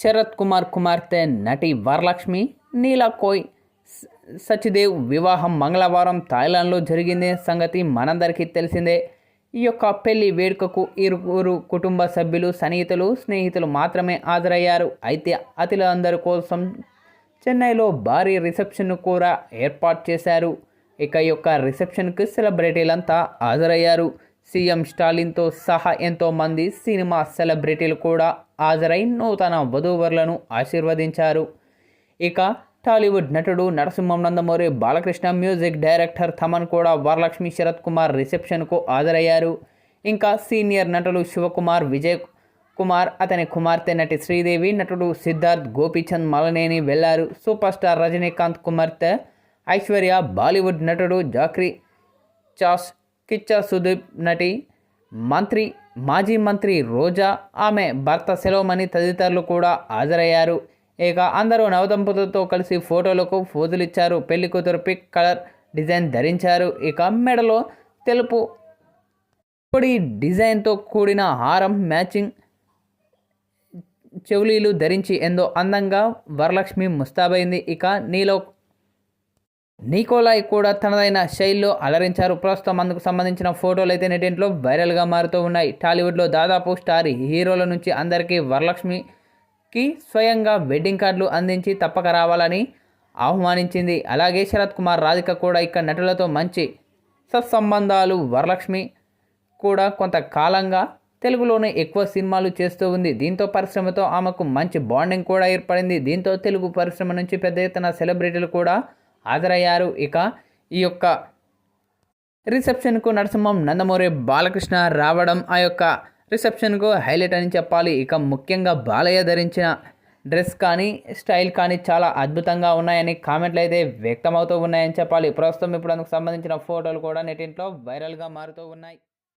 శరత్ కుమార్ కుమార్తె నటి వరలక్ష్మి నీలా కోయ్ సచిదేవ్ వివాహం మంగళవారం థాయిలాండ్లో జరిగింది. సంగతి మనందరికీ తెలిసిందే. ఈ యొక్క పెళ్ళి వేడుకకు ఇరువురు కుటుంబ సభ్యులు సన్నిహితులు స్నేహితులు మాత్రమే హాజరయ్యారు. అయితే అతిథులందరి కోసం చెన్నైలో భారీ రిసెప్షన్ కూడా ఏర్పాటు చేశారు. ఇక యొక్క రిసెప్షన్కి సెలబ్రిటీలంతా హాజరయ్యారు. సీఎం స్టాలిన్తో సహా ఎంతో మంది సినిమా సెలబ్రిటీలు కూడా హాజరై నూతన వధూవరులను ఆశీర్వదించారు. ఇక టాలీవుడ్ నటుడు నరసింహం నందమూరి బాలకృష్ణ మ్యూజిక్ డైరెక్టర్ థమన్ కూడా వరలక్ష్మి శరత్ కుమార్ రిసెప్షన్కు హాజరయ్యారు. ఇంకా సీనియర్ నటులు శివకుమార్ విజయ్ కుమార్ అతని కుమార్తె నటి శ్రీదేవి నటుడు సిద్ధార్థ్ గోపీచంద్ మలనేని వెళ్ళారు. సూపర్ స్టార్ రజనీకాంత్ కుమార్తె ఐశ్వర్య బాలీవుడ్ నటుడు జాక్రీ చాస్ కిచ్చా సుదీప్ నటి మంత్రి మాజీ మంత్రి రోజా ఆమె భర్త సెలవుమణి తదితరులు కూడా హాజరయ్యారు. ఇక అందరూ నవదంపతులతో కలిసి ఫోటోలకు ఫోజులిచ్చారు. పెళ్ళి కూతురు పిక్ కలర్ డిజైన్ ధరించారు. ఇక మెడలో తెలుపు పొడి డిజైన్తో కూడిన హారం మ్యాచింగ్ చెవులీలు ధరించి ఎంతో అందంగా వరలక్ష్మి ముస్తాబైంది. ఇక నీలో నికోలాయ్ కూడా తనదైన శైలిలో అలరించారు. ప్రస్తుతం అందుకు సంబంధించిన ఫోటోలు అయితే నెటింట్లో వైరల్గా మారుతూ ఉన్నాయి. టాలీవుడ్లో దాదాపు స్టార్ హీరోల నుంచి అందరికీ వరలక్ష్మికి స్వయంగా వెడ్డింగ్ కార్డులు అందించి తప్పక రావాలని ఆహ్వానించింది. అలాగే శరత్ కుమార్ రాధిక కూడా ఇక్కడ నటులతో మంచి సత్సంబంధాలు. వరలక్ష్మి కూడా కొంతకాలంగా తెలుగులోనే ఎక్కువ సినిమాలు చేస్తూ ఉంది. దీంతో పరిశ్రమతో ఆమెకు మంచి బాండింగ్ కూడా ఏర్పడింది. దీంతో తెలుగు పరిశ్రమ నుంచి పెద్ద ఎత్తున సెలబ్రిటీలు కూడా హాజరయ్యారు. ఇక ఈ యొక్క రిసెప్షన్కు నరసింహం నందమూరి బాలకృష్ణ రావడం ఆ యొక్క రిసెప్షన్కు హైలైట్ అని చెప్పాలి. ఇక ముఖ్యంగా బాలయ్య ధరించిన డ్రెస్ కానీ స్టైల్ కానీ చాలా అద్భుతంగా ఉన్నాయని కామెంట్లు అయితే వ్యక్తమవుతూ ఉన్నాయని చెప్పాలి. ప్రస్తుతం ఇప్పుడు అందుకు సంబంధించిన ఫోటోలు కూడా నెటింట్లో వైరల్గా మారుతూ ఉన్నాయి.